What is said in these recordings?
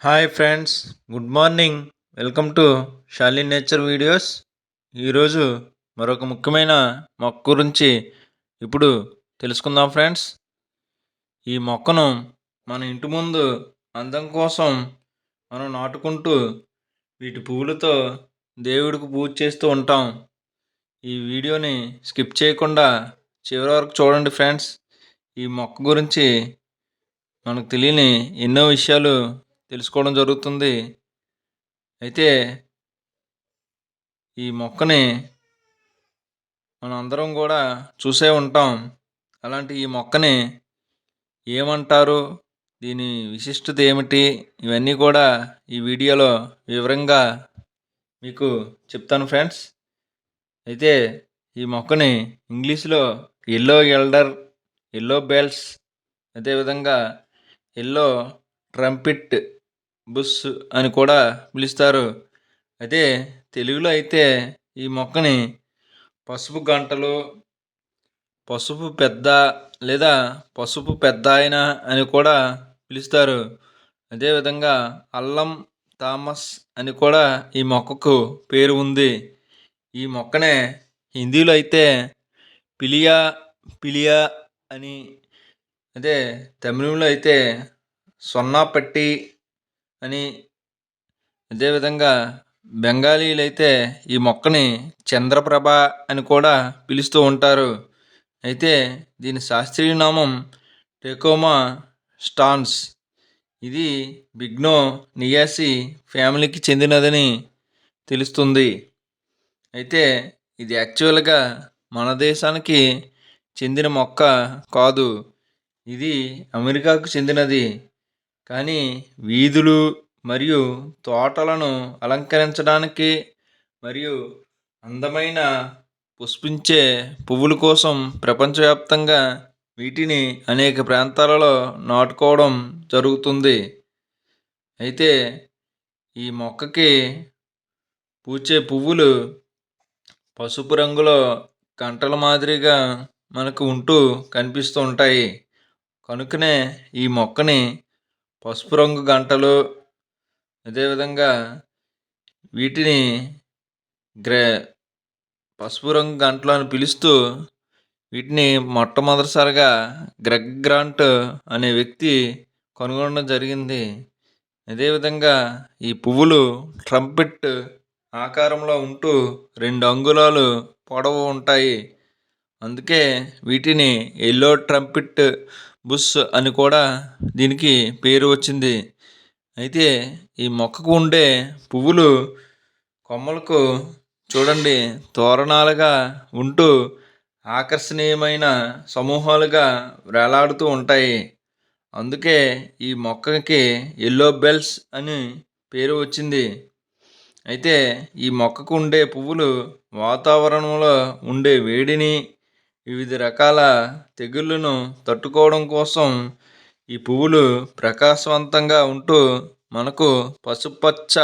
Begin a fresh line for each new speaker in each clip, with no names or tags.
Hi friends good morning welcome to Shali nature videos ఈరోజు మరొక ముఖ్యమైన మొక్క గురించి ఇప్పుడు తెలుసుకుందాం ఫ్రెండ్స్ ఈ మొక్కను మన ఇంటి ముందు అందం కోసం మనం నాటుకుంటూ వీటి పువ్వులతో దేవుడికి పూజ చేస్తూ ఉంటాం. ఈ వీడియోని స్కిప్ చేయకుండా చివరి వరకు చూడండి ఫ్రెండ్స్ ఈ మొక్క గురించి మనకు తెలియని ఎన్నో విషయాలు తెలుసుకోవడం జరుగుతుంది. అయితే ఈ మొక్కని మనం అందరం కూడా చూసే ఉంటాం. అలాంటి ఈ మొక్కని ఏమంటారు? దీని విశిష్టత ఏమిటి? ఇవన్నీ కూడా ఈ వీడియోలో వివరంగా మీకు చెప్తాను ఫ్రెండ్స్. అయితే ఈ మొక్కని ఇంగ్లీష్లో ఎల్లో ఎల్డర్ ఎల్లో బెల్స్ అదేవిధంగా ఎల్లో ట్రంపిట్ బుష్ అని కూడా పిలుస్తారు. అదే తెలుగులో అయితే ఈ మొక్కని పసుపు గంటలు పసుపు పెద్ద లేదా పసుపు పెద్ద ఆయన అని కూడా పిలుస్తారు. అదేవిధంగా అల్లం థామస్ అని కూడా ఈ మొక్కకు పేరు ఉంది. ఈ మొక్కనే హిందీలో అయితే పిలియా పిలియా అని అదే తమిళంలో అయితే సొన్నాపట్టి అని అదేవిధంగా బెంగాలీలు అయితే ఈ మొక్కని చంద్రప్రభ అని కూడా పిలుస్తూ ఉంటారు. అయితే దీని శాస్త్రీయ నామం టెకోమా స్టాన్స్. ఇది బిగ్నో నియాసి ఫ్యామిలీకి చెందినదని తెలుస్తుంది. అయితే ఇది యాక్చువల్గా మన దేశానికి చెందిన మొక్క కాదు. ఇది అమెరికాకు చెందినది. కానీ వీధులు మరియు తోటలను అలంకరించడానికి మరియు అందమైన పుష్పించే పువ్వుల కోసం ప్రపంచవ్యాప్తంగా వీటిని అనేక ప్రాంతాలలో నాటుకోవడం జరుగుతుంది. అయితే ఈ మొక్కకి పూచే పువ్వులు పసుపు రంగులో గంటల మాదిరిగా మనకు ఉంటూ కనిపిస్తూ ఉంటాయి. కనుకనే ఈ మొక్కని పసుపు రంగు గంటలు అదేవిధంగా వీటిని గ్రే పసుపు రంగు గంటలు అని పిలుస్తూ వీటిని మొట్టమొదటిసారిగా గ్రెగ్ గ్రాంట్ అనే వ్యక్తి కనుగొనడం జరిగింది. అదేవిధంగా ఈ పువ్వులు ట్రంపెట్ ఆకారంలో ఉంటూ రెండు అంగుళాలు పొడవు ఉంటాయి. అందుకే వీటిని ఎల్లో ట్రంపెట్ బుష్ అని కూడా దీనికి పేరు వచ్చింది. అయితే ఈ మొక్కకు ఉండే పువ్వులు కొమ్మలకు చూడండి తోరణాలుగా ఉంటూ ఆకర్షణీయమైన సమూహాలుగా వేలాడుతూ ఉంటాయి. అందుకే ఈ మొక్కకి ఎల్లో బెల్స్ అని పేరు వచ్చింది. అయితే ఈ మొక్కకు ఉండే పువ్వులు వాతావరణంలో ఉండే వేడిని వివిధ రకాల తెగుళ్ళను తట్టుకోవడం కోసం ఈ పువ్వులు ప్రకాశవంతంగా ఉంటూ మనకు పసుపచ్చ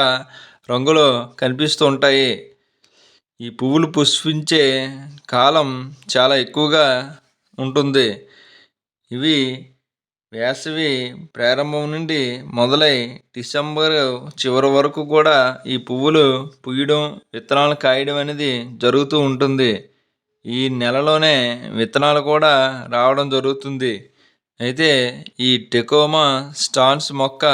రంగులో కనిపిస్తూ ఉంటాయి. ఈ పువ్వులు పుష్పించే కాలం చాలా ఎక్కువగా ఉంటుంది. ఇవి వేసవి ప్రారంభం నుండి మొదలై డిసెంబర్ చివరి వరకు కూడా ఈ పువ్వులు పూయడం విత్తనాలు కాయడం అనేది జరుగుతూ ఉంటుంది. ఈ నెలలోనే విత్తనాలు కూడా రావడం జరుగుతుంది. అయితే ఈ టెకోమా స్టాన్స్ మొక్క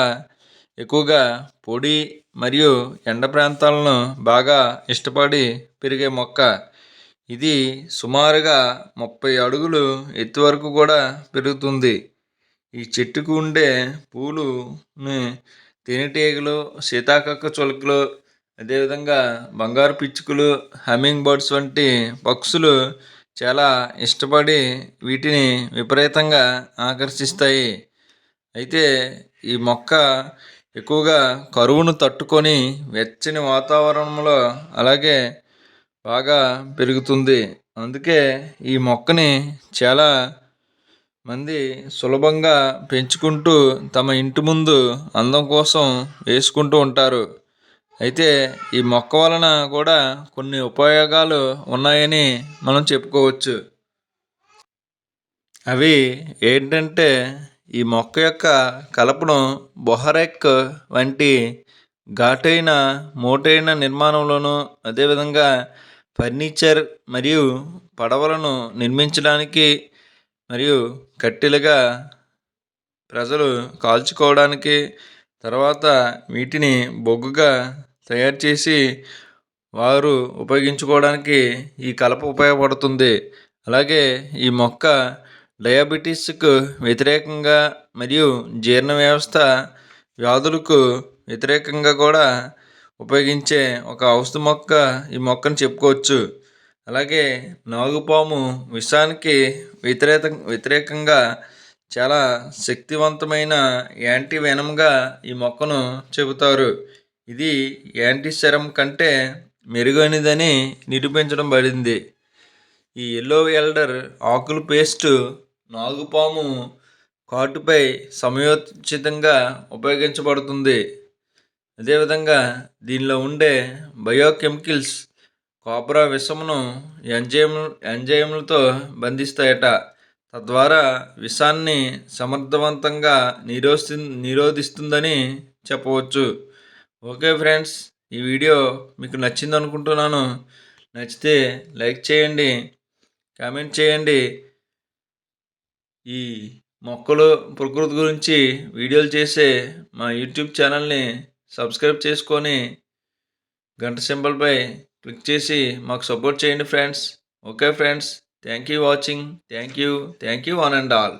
ఎక్కువగా పొడి మరియు ఎండ ప్రాంతాలను బాగా ఇష్టపడి పెరిగే మొక్క. ఇది సుమారుగా ముప్పై అడుగులు ఎత్తు వరకు కూడా పెరుగుతుంది. ఈ చెట్టుకు ఉండే పూలుని తేనెటీగలు సీతాకక్క చులకలు అదేవిధంగా బంగారు పిచ్చుకలు హమ్మింగ్ బర్డ్స్ వంటి పక్షులు చాలా ఇష్టపడి వీటిని విపరీతంగా ఆకర్షిస్తాయి. అయితే ఈ మొక్క ఎక్కువగా కరువును తట్టుకొని వెచ్చని వాతావరణంలో అలాగే బాగా పెరుగుతుంది. అందుకే ఈ మొక్కని చాలా మంది సులభంగా పెంచుకుంటూ తమ ఇంటి ముందు అందం కోసం వేసుకుంటూ ఉంటారు. అయితే ఈ మొక్క వలన కూడా కొన్ని ఉపయోగాలు ఉన్నాయని మనం చెప్పుకోవచ్చు. అవి ఏంటంటే ఈ మొక్క యొక్క కలపను బొహరెక్ వంటి ఘాటైన మోటైన నిర్మాణంలోనూ అదేవిధంగా ఫర్నిచర్ మరియు పడవలను నిర్మించడానికి మరియు కట్టెలుగా ప్రజలు కాల్చుకోవడానికి తర్వాత వీటిని బొగ్గుగా తయారు చేసి వారు ఉపయోగించుకోవడానికి ఈ కలప ఉపయోగపడుతుంది. అలాగే ఈ మొక్క డయాబెటీస్కు వ్యతిరేకంగా మరియు జీర్ణ వ్యవస్థ వ్యాధులకు వ్యతిరేకంగా కూడా ఉపయోగించే ఒక ఔషధ మొక్క ఈ మొక్కను చెప్పుకోవచ్చు. అలాగే నాగుపాము విషానికి వ్యతిరేక వ్యతిరేకంగా చాలా శక్తివంతమైన యాంటీ వెనంగా ఈ మొక్కను చెబుతారు. ఇది యాంటీ సెరం కంటే మెరుగైనదని నిరూపించడం పడింది. ఈ ఎల్లో ఎల్డర్ ఆకుల పేస్ట్ నాగుపాము కాటుపై సమయోచితంగా ఉపయోగించబడుతుంది. అదేవిధంగా దీనిలో ఉండే బయోకెమికల్స్ కాపరా విషమును ఎంజైమ్ ఎంజైమ్లతో బంధిస్తాయట. తద్వారా విషాన్ని సమర్థవంతంగా నిరోధి నిరోధిస్తుందని చెప్పవచ్చు. ఓకే ఫ్రెండ్స్ ఈ వీడియో మీకు నచ్చింది అనుకుంటున్నాను. నచ్చితే లైక్ చేయండి కామెంట్ చేయండి. ఈ మొక్కలు ప్రకృతి గురించి వీడియోలు చేసే మా యూట్యూబ్ ఛానల్ని సబ్స్క్రైబ్ చేసుకొని గంట సింబల్పై క్లిక్ చేసి మాకు సపోర్ట్ చేయండి friends. Okay friends thank you watching thank you thank you one and all.